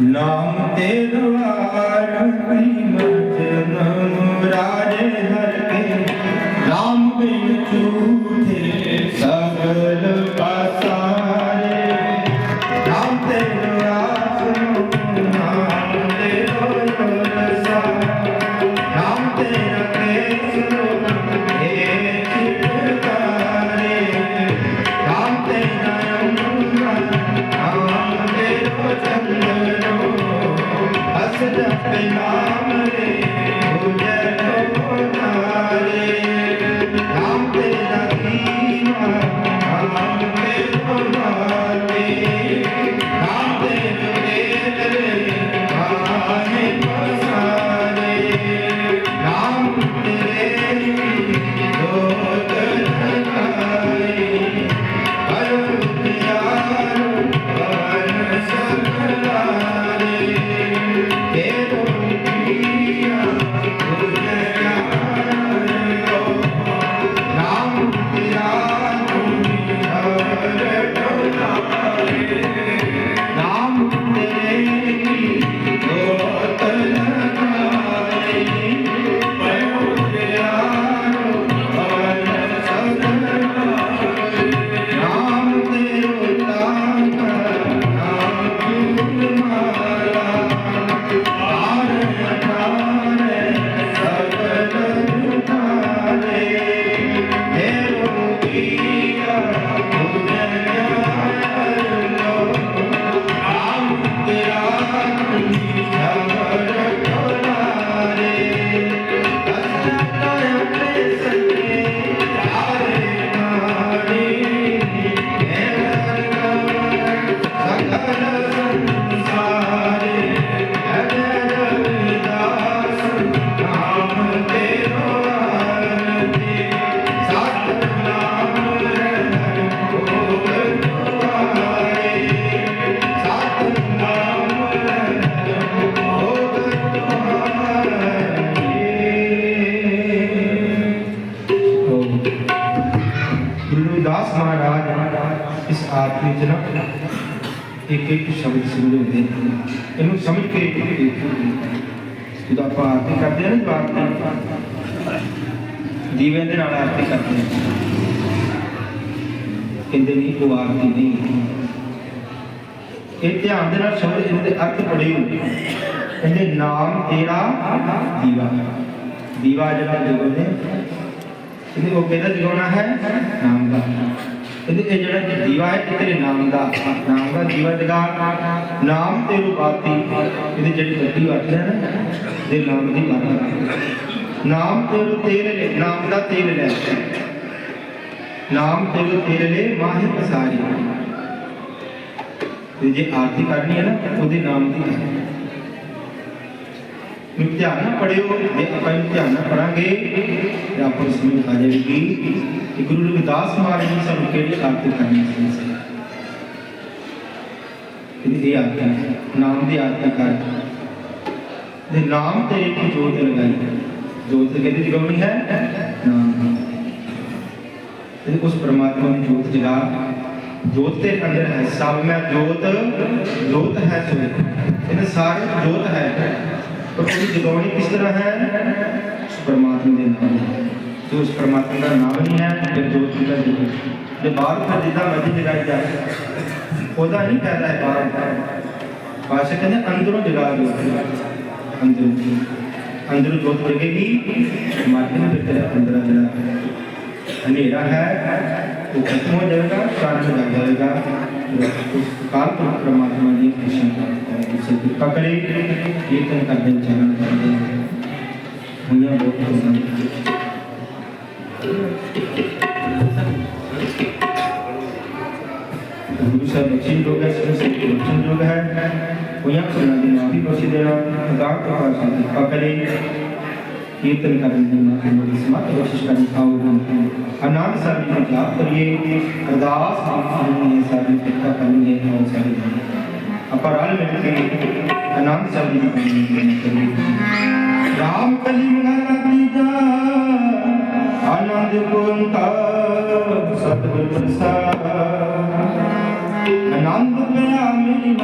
ਨਾਮ ਤੇ ਦਵਾਰ ਕੀਮਤ ਇੱਕ ਇੱਕ ਸ਼ਬਦ ਸਮਝਾਉਂਦੇ ਇਹਨੂੰ ਸਮਝ ਕੇ ਦੇਖੋ। ਜਦੋਂ ਕਰਦੇ ਹਾਂ ਨਾ ਜੋ ਦੀਵੇ ਦੇ ਨਾਲ ਆਰਤੀ ਕਰਦੇ ਹਾਂ। ਕਹਿੰਦੇ ਨਹੀਂ, ਉਹ ਆਰਤੀ ਨਹੀਂ। ਇਹ ਧਿਆਨ ਦੇ ਨਾਲ ਸ਼ਬਦ ਇਹਦੇ ਅਰਥ ਪੜੇ ਹੁੰਦੇ ਕਹਿੰਦੇ ਨਾਮ ਤੇਰਾ ਦੀਵਾ। ਦੀਵਾ ਜਿਹੜਾ ਜਗਦੇ ਇਹਦੇ ਉਹ ਕਿਹਦਾ ਜਗਾਉਣਾ ਹੈ? ਨਾਮ ਦਾ। ਇਹਦੇ ਇਹ ਜਿਹੜਾ ਦੀਵਾ ਹੈ, ਇਹ ਤੇਰੇ ਨਾਮ ਦਾ ਨਾਮ ਦਾ ਦੀਵਾ ਜਗਾ ਨਾਮ ਤੇ ਰੂਪਾਤੀ ਇਹਦੀ ਜਿਹੜੀ ਬੱਤੀ ਵੱਜਦਾ ਨਾ, ਦੇ ਨਾਮ ਦੀ ਬਾਤ ਨਾਮ ਤੇ ਰੂ ਨਾਮ ਦਾ ਤੇਲ ਲੈ ਨਾਮ ਤੇ ਰੂ ਲੈ ਮਾਹਿ ਪਸਾਰੀ। ਤੇ ਜੇ ਆਰਤੀ ਕਰਨੀ ਹੈ ਨਾ, ਉਹਦੇ ਨਾਮ ਦੀ ਧਿਆਨ ਨਾਲ ਪੜਿਓ ਜੇ ਆਪਾਂ ਇਹਨੂੰ ਧਿਆਨ ਨਾਲ ਪੜਾਂਗੇ ਤੇ ਆਪਾਂ ਨੂੰ ਸਮਝ ਆ ਜਾਵੇਗੀ ਕਿ ਗੁਰੂ ਰਵਿਦਾਸ ਮਹਾਰਾਜ ਨੇ ਸਾਨੂੰ ਕਿਹੜੀ ਆਰਤੀ ਕਰਨੀ ਸੀ? ਇਹਦੀ ਆਰਤੀ ਨਾਮ ਦੀ ਆਰਤੀ ਕਰ ਦੇ ਨਾਮ ਤੇ ਇੱਕ ਜੋਤ ਲਗਾਈ। ਜੋਤ ਕਿਹਦੀ ਜਗਾਉਣੀ ਹੈ? ਨਾਮ ਤੇ ਉਸ ਪ੍ਰਮਾਤਮਾ ਦੀ ਜੋਤ ਜਗਾ। ਜੋਤ ਦੇ ਅੰਦਰ ਹੈ ਸਭ ਮੈਂ ਜੋਤ ਜੋਤ ਹੈ ਸੋ ਇਹਨੇ ਸਾਰੇ ਜੋਤ ਹੈ। ਪਰ ਉਹਦੀ ਜਗਾਉਣੀ ਕਿਸ ਤਰ੍ਹਾਂ ਹੈ? ਉਸ ਦੇ ਨਾਮ ਨਾਲ। ਜੇ ਉਸ ਪ੍ਰਮਾਤਮਾ ਦਾ ਨਾਮ ਨਹੀਂ ਹੈ, ਫਿਰ ਜੋਤ ਦਾ ਜੀਵਨ ਜੇ ਬਾਹਰ ਫਿਰ ਜਿੱਦਾਂ ਮਰਜ਼ੀ ਜਗਾਈ ਜਾਏ ਉਹਦਾ ਨਹੀਂ ਫਾਇਦਾ ਹੈ ਬਾਹਰ ਪਾਸ਼ਾ ਕਹਿੰਦੇ, ਅੰਦਰੋਂ ਜਗਾ ਦਿਓ। ਅੰਦਰੋਂ। ਅੰਦਰੋਂ ਜੋਤ ਜਗੇਗੀ ਮਾਤੇ ਦੇ ਫਿਰ ਅੰਦਰ ਜਿਹੜਾ ਹਨੇਰਾ ਹੈ, ਉਹ ਖਤਮ ਹੋ ਜਾਏਗਾ ਚਾਨਣ ਲੱਗ ਜਾਏਗਾ ਕਾਲ ਪੁਰਖ ਦੀ ਖੁਸ਼ੀ ਕਿਸੇ इसे कृपा करें कीर्तन का संचालन करें मुझे बहुत पसंद गुरु साहब दक्षिण योग है दक्षिण योग है भूया सुना दी माफ़ी बख्श देना खुदा कृपा से कृपा करें कीर्तन का बिंदु माफ़ी मेरी समाप्त बख्शिश का निखाओ अनंत सारी को प्राप्त करिए अरदास हम सारी कृपा करेंगे और सारी ਆਪਾਂ ਰਲ ਮਿਲ ਕੇ ਆਨੰਦ ਸਾਹਿਬ ਦੀ ਬਾਣੀ ਕਰੀਏ ਰਾਮ ਕਲੀ ਮਨਾ ਤੀਜਾ ਆਨੰਦ ਕੁੰਤਾ ਸਤਿਗੁਰ ਪ੍ਰਸਾਦ ਆਨੰਦ ਪਿਆ ਮੇਰੀ